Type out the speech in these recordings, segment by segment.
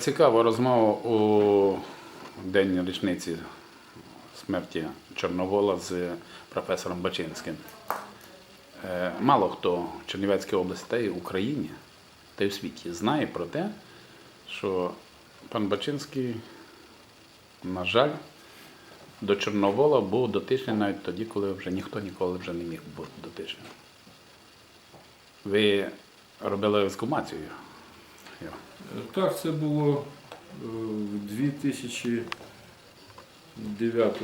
Цікава розмова у день річниці смерті Чорновола з професором Бачинським. Е, Мало хто в Чернівецькій області та й в Україні, та й у світі знає про те, що пан Бачинський, на жаль, до Чорновола був дотичний навіть тоді, коли вже ніхто ніколи вже не міг бути дотичним. Ви робили ескумацію. Його. Так, це було е, в 2009,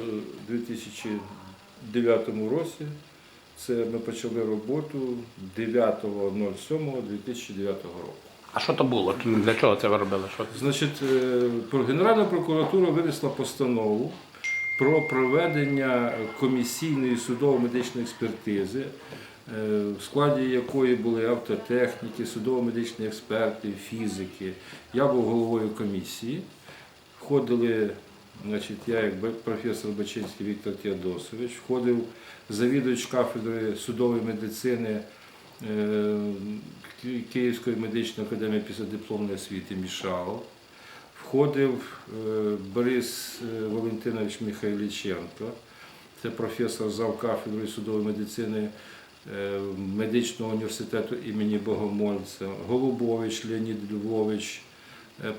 2009 році. Це ми почали роботу 9.07.2009 року. А що то було? Для чого це ви робили? Що? Значить, е, про- Генеральна прокуратура винесла постанову про проведення комісійної судово-медичної експертизи, е, в складі якої були автотехніки, судово-медичні експерти, фізики. Я був головою комісії. Входили, значить, я як професор Бачинський Віктор Теодосович, входив завідувач кафедри судової медицини е, Київської медичної академії післядипломної освіти Мішалов. Входив е, Борис е, Валентинович Михайліченко, це професор зав кафедри судової медицини е, медичного університету імені Богомольця, Голубович Леонід Львович,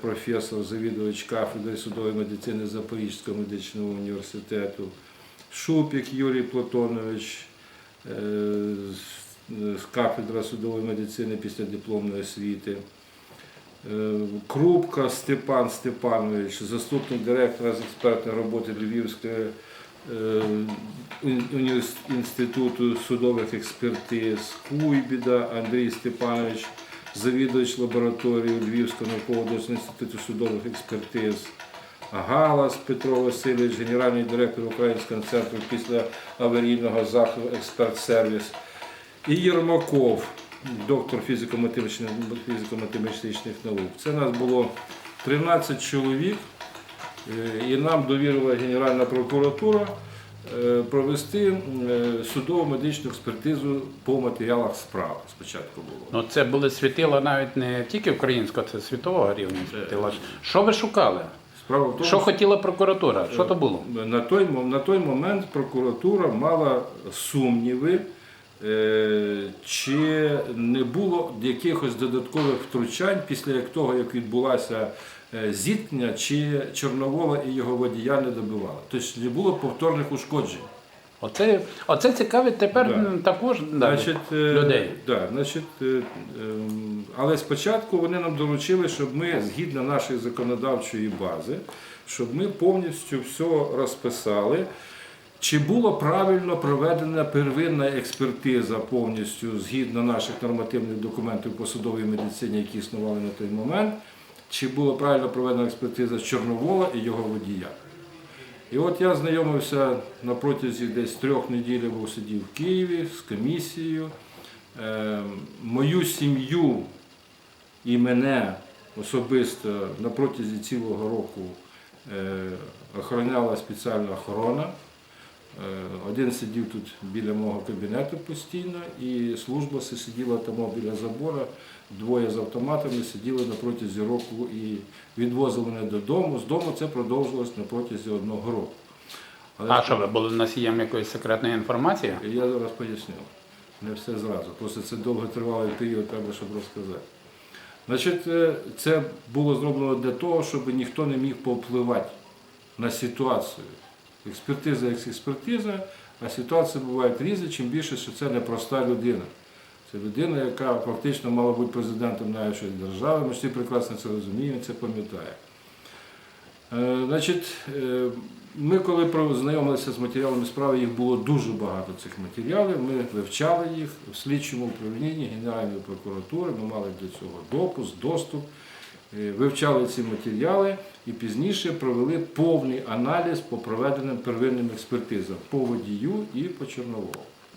професор, завідувач кафедри судової медицини Запорізького медичного університету, Шупік Юрій Платонович, кафедра судової медицини після дипломної освіти. Е, Крупка Степан Степанович, заступник директора з експертної роботи Львівського е, інституту судових експертиз, Куйбіда Андрій Степанович, завідувач лабораторії Львівського науково-дослідного інституту судових експертиз, Галас Петро Васильович, генеральний директор Українського центру після аварійного заходу експерт-сервіс. І Єрмаков, доктор фізико-математичних наук. Це нас було 13 чоловік, е, і нам довірила Генеральна прокуратура е, провести е, судово-медичну експертизу по матеріалах справи. Спочатку було. Ну, це були світила навіть не тільки українського, це світового рівня світила. Що ви шукали? Справа в тому, Що хотіла прокуратура? Що то було? На той, на той момент прокуратура мала сумніви, чи не було якихось додаткових втручань після як того, як відбулося е, зіткнення, чи Чорновола і його водія не добивали. Тобто не було повторних ушкоджень. Оце, оце цікавить тепер Да. також Значить, е, людей. Да, значить, е, ем, але спочатку вони нам доручили, щоб ми, згідно нашої законодавчої бази, щоб ми повністю все розписали. Чи було правильно проведена первинна експертиза повністю згідно наших нормативних документів по судовій медицині, які існували на той момент, чи була правильно проведена експертиза Чорновола і його водія? І от я знайомився на протязі десь трьох неділь, був сидів в Києві з комісією. Е, мою сім'ю і мене особисто на протязі цілого року е, охороняла спеціальна охорона. Е, Один сидів тут біля мого кабінету постійно, і служба сиділа там біля забора. Двоє з автоматами сиділи на протязі року і відвозили мене додому. З дому це продовжилось на протязі одного року. Але А що ви були носієм якоїсь секретної інформації? я зараз поясню. Не все зразу. Просто це довготривалий період, треба, щоб розказати. Значить, е, це було зроблено для того, щоб ніхто не міг повпливати на ситуацію. Експертиза як експертиза, а ситуації бувають різні, чим більше, що це не проста людина. Це людина, яка фактично мала бути президентом нашої держави. Ми всі прекрасно це розуміємо, це пам'ятаємо. Е, Значить, е, ми коли познайомилися з матеріалами справи, їх було дуже багато цих матеріалів. Ми вивчали їх в слідчому управлінні Генеральної прокуратури. Ми мали до цього допуск, доступ, вивчали ці матеріали і пізніше провели повний аналіз по проведеним первинним експертизам по водію і по Чорноволу.